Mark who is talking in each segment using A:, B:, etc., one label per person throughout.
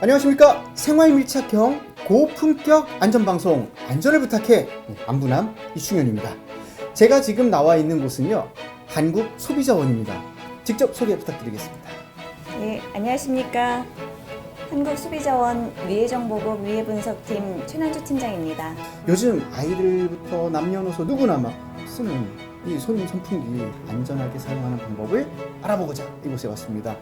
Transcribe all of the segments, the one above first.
A: 안녕하십니까 생활 밀착형 고품격 안전방송 안전을 부탁해 네, 안부남 이충현입니다 제가 지금 나와 있는 곳은요 한국 소비자원입니다 직접 소개 부탁드리겠습니다
B: 네, 안녕하십니까. 한국 소비자원 위해정보국 위해분석팀 최난주 팀장입니다.
A: 요즘 아이들부터 남녀노소 누구나 막 쓰는 이 손님 선풍기 안전하게 사용하는 방법을 알아보고자 이곳에 왔습니다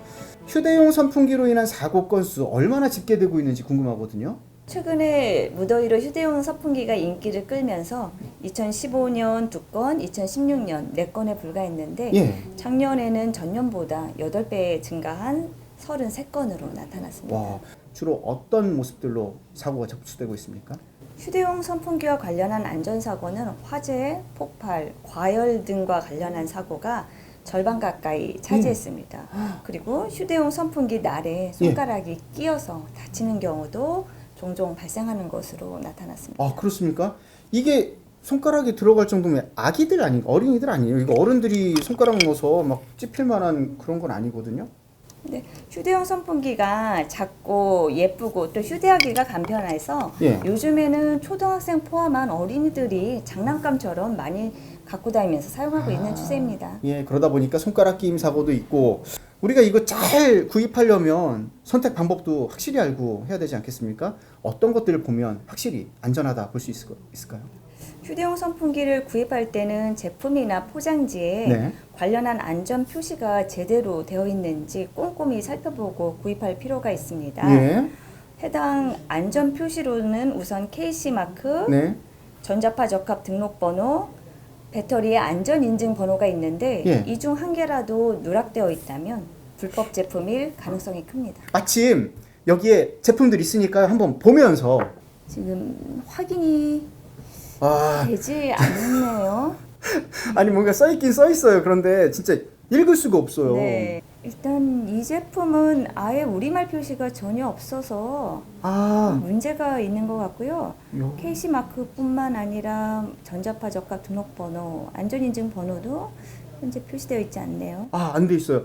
A: 휴대용 선풍기로 인한 사고 건수 얼마나 집계되고 있는지 궁금하거든요
B: 최근에 무더위로 휴대용 선풍기가 인기를 끌면서 2015년 2건, 2016년 4건에 불과했는데
A: 예.
B: 작년에는 전년보다 8배 증가한 33건으로 나타났습니다.
A: 와 주로 어떤 모습들로 사고가 접수되고 있습니까?
B: 휴대용 선풍기와 관련한 안전사고는 화재, 폭발, 과열 등과 관련한 사고가 절반 가까이 차지했습니다. 그리고 휴대용 선풍기 날에 손가락이 끼어서 다치는 경우도 종종 발생하는 것으로 나타났습니다.
A: 아 그렇습니까? 이게 손가락이 들어갈 정도면 아기들 아니 어린이들 아니에요. 이거 어른들이 손가락 넣어서 막 찝힐 만한 그런 건 아니거든요.
B: 네, 휴대용 선풍기가 작고 예쁘고 또 휴대하기가 간편해서
A: 예.
B: 요즘에는 초등학생 포함한 어린이들이 장난감처럼 많이 갖고 다니면서 사용하고 있는 추세입니다.
A: 예 그러다 보니까 손가락 끼임 사고도 있고 우리가 이거 잘 구입하려면 선택 방법도 확실히 알고 해야 되지 않겠습니까? 어떤 것들을 보면 확실히 안전하다 볼 수 있을까요?
B: 휴대용 선풍기를 구입할 때는 제품이나 포장지에
A: 네.
B: 관련한 안전 표시가 제대로 되어 있는지 꼼꼼히 살펴보고 구입할 필요가 있습니다.
A: 예.
B: 해당 안전 표시로는 우선 KC 마크,
A: 네.
B: 전자파 적합 등록번호, 배터리의 안전 인증 번호가 있는데
A: 예.
B: 이 중 한 개라도 누락되어 있다면 불법 제품일 가능성이 큽니다.
A: 마침 여기에 제품들 있으니까 한번 보면서
B: 지금 확인이
A: 아
B: 되지 않네요.
A: 아니 뭔가 써 있긴 써 있어요. 그런데 진짜 읽을 수가 없어요.
B: 네. 일단 이 제품은 아예 우리말 표시가 전혀 없어서
A: 아,
B: 문제가 있는 것 같고요.
A: 요.
B: KC 마크뿐만 아니라 전자파 적합 등록번호, 안전인증 번호도 현재 표시되어 있지 않네요.
A: 아, 안 돼 있어요.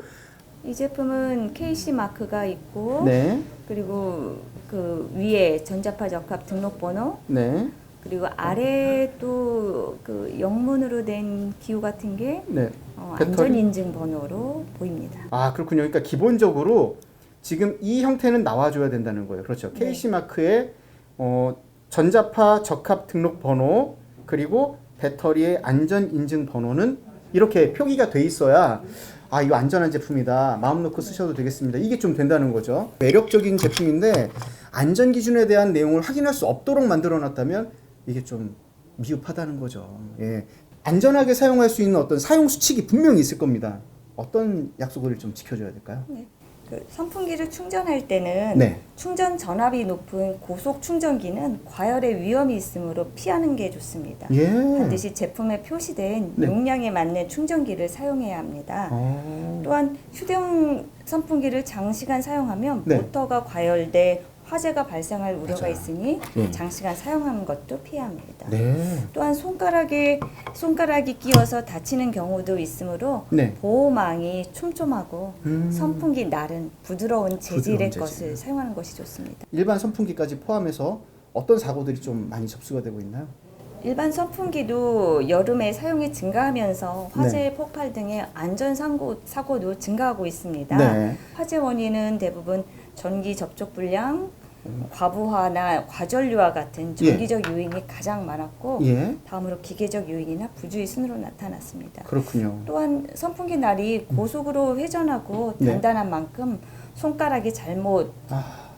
B: 이 제품은 KC 마크가 있고
A: 네.
B: 그리고 그 위에 전자파 적합 등록번호
A: 네.
B: 그리고 아래 또그 영문으로 된 기호 같은 게
A: 네.
B: 어,
A: 배터리?
B: 안전 인증 번호로 보입니다.
A: 아, 그렇군요. 그러니까 기본적으로 지금 이 형태는 나와줘야 된다는 거예요. 그렇죠.
B: 네.
A: KC 마크에 어, 전자파 적합 등록 번호 그리고 배터리의 안전 인증 번호는 이렇게 표기가 돼 있어야 아 이거 안전한 제품이다 마음 놓고 쓰셔도 되겠습니다 이게 좀 된다는 거죠 매력적인 제품인데 안전 기준에 대한 내용을 확인할 수 없도록 만들어 놨다면 이게 좀 미흡하다는 거죠 예 안전하게 사용할 수 있는 어떤 사용 수칙이 분명히 있을 겁니다 어떤 약속을 좀 지켜줘야 될까요
B: 그 선풍기를 충전할 때는
A: 네.
B: 충전 전압이 높은 고속 충전기는 과열의 위험이 있으므로 피하는 게 좋습니다.
A: 예
B: 반드시 제품에 표시된
A: 네.
B: 용량에 맞는 충전기를 사용해야 합니다.
A: 어,
B: 또한 휴대용 선풍기를 장시간 사용하면
A: 네.
B: 모터가 과열돼 화재가 발생할 우려가
A: 맞아요.
B: 있으니
A: 예.
B: 장시간 사용하는 것도 피해야 합니다.
A: 네
B: 또한 손가락에 손가락이 끼어서 다치는 경우도 있으므로
A: 네.
B: 보호망이 촘촘하고
A: 음.
B: 선풍기 날은 부드러운 재질의
A: 부드러운 재질.
B: 것을 사용하는 것이 좋습니다.
A: 일반 선풍기까지 포함해서 어떤 사고들이 좀 많이 접수가 되고 있나요
B: 일반 선풍기도 여름에 사용이 증가하면서 화재
A: 네.
B: 폭발 등의 안전 사고, 사고도 증가하고 있습니다.
A: 네.
B: 화재 원인은 대부분 전기 접촉 불량, 과부하나 과전류와 같은 정기적 요인이 가장 많았고
A: 예
B: 다음으로 기계적 요인이나 부주의 순으로 나타났습니다.
A: 그렇군요
B: 또한 선풍기 날이 고속으로 회전하고
A: 네.
B: 단단한 만큼 손가락이 잘못
A: 아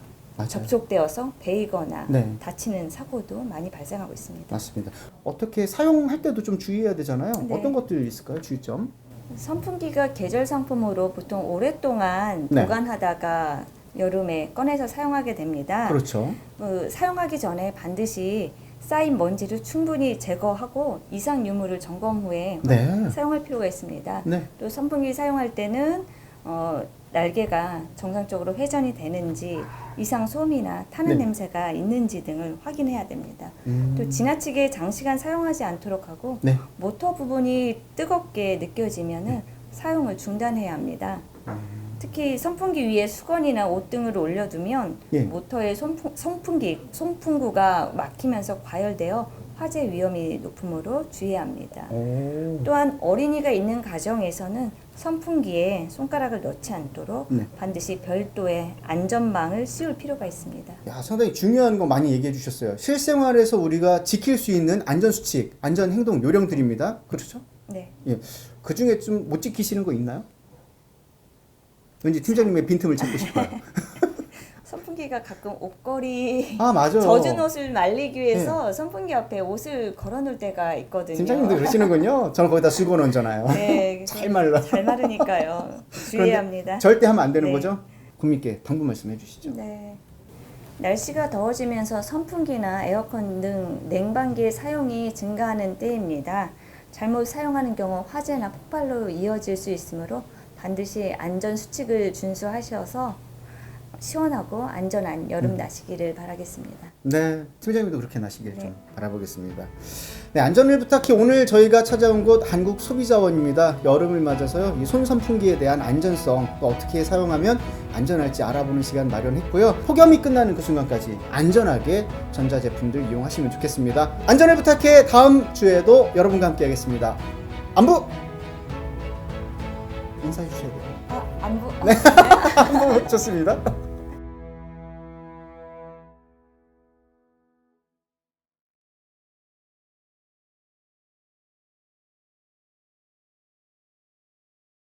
B: 접촉되어서 베이거나
A: 네.
B: 다치는 사고도 많이 발생하고 있습니다.
A: 맞습니다. 어떻게 사용할 때도 좀 주의해야 되잖아요.
B: 네.
A: 어떤 것들 있을까요? 주의점?
B: 선풍기가 계절 상품으로 보통 오랫동안
A: 네.
B: 보관하다가 여름에 꺼내서 사용하게 됩니다.
A: 그렇죠.
B: 그 사용하기 전에 반드시 쌓인 먼지를 충분히 제거하고 이상 유무를 점검 후에
A: 네.
B: 사용할 필요가 있습니다.
A: 네.
B: 또 선풍기 사용할 때는 어, 날개가 정상적으로 회전이 되는지 이상 소음이나 타는
A: 네.
B: 냄새가 있는지 등을 확인해야 됩니다.
A: 음.
B: 또 지나치게 장시간 사용하지 않도록 하고
A: 네.
B: 모터 부분이 뜨겁게 느껴지면은 사용을 중단해야 합니다.
A: 음.
B: 특히 선풍기 위에 수건이나 옷 등을 올려두면
A: 예.
B: 모터의 선풍, 선풍기, 송풍구가 막히면서 과열되어 화재 위험이 높으므로 주의해야 합니다.
A: 오.
B: 또한 어린이가 있는 가정에서는 선풍기에 손가락을 넣지 않도록
A: 네.
B: 반드시 별도의 안전망을 씌울 필요가 있습니다.
A: 야, 상당히 중요한 거 많이 얘기해 주셨어요. 실생활에서 우리가 지킬 수 있는 안전 수칙, 안전 행동 요령들입니다. 그렇죠?
B: 네.
A: 예. 그 중에 좀 못 지키시는 거 있나요? 왠지 팀장님의 빈틈을 찾고 싶어요.
B: 선풍기가 가끔 옷걸이
A: 아, 맞아.
B: 젖은 옷을 말리기 위해서 선풍기 앞에 옷을 걸어놓을 때가 있거든요.
A: 팀장님도 그러시는군요. 저는 거기다 수건 얹잖아요.
B: 네,
A: 잘 말라.
B: 잘 마르니까요.
A: 그런데
B: 주의해야 합니다.
A: 절대 하면 안 되는
B: 네.
A: 거죠? 국민께 당부 말씀해 주시죠.
B: 네. 날씨가 더워지면서 선풍기나 에어컨 등 냉방기의 사용이 증가하는 때입니다. 잘못 사용하는 경우 화재나 폭발로 이어질 수 있으므로 반드시 안전 수칙을 준수하셔서 시원하고 안전한 여름 나시기를 바라겠습니다.
A: 네, 팀장님도 그렇게 나시길
B: 네.
A: 좀 바라보겠습니다. 네, 안전을 부탁해 오늘 저희가 찾아온 곳 한국 소비자원입니다. 여름을 맞아서요, 이 손선풍기에 대한 안전성 또 어떻게 사용하면 안전할지 알아보는 시간 마련했고요. 폭염이 끝나는 그 순간까지 안전하게 전자 제품들 이용하시면 좋겠습니다. 안전을 부탁해 다음 주에도 여러분과 함께하겠습니다. 안부 인사해 주셔야 돼요.
B: 아, 안부.
A: 안부 좋습니다.